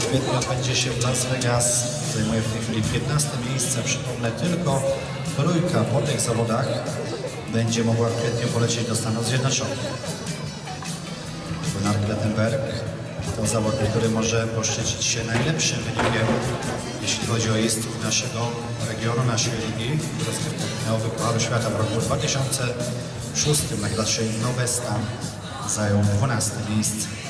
kwietnia odbędzie się w Las Vegas. Zajmuje w tej chwili 15 miejsce. Przypomnę tylko, trójka po tych zawodach będzie mogła w kwietniu polecieć do Stanów Zjednoczonych. Gunnar Klettenberg to zawodnik, który może poszczycić się najlepszym wynikiem, jeśli chodzi o jeźdźców naszego regionu, naszej ligi rozgrywkowy Pucharu Świata w roku 2006 na klasie Nowesta zajął 12 miejsce.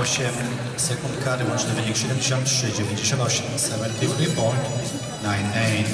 Osiem sekund kary, łączny wynik 73, 98, 73.98.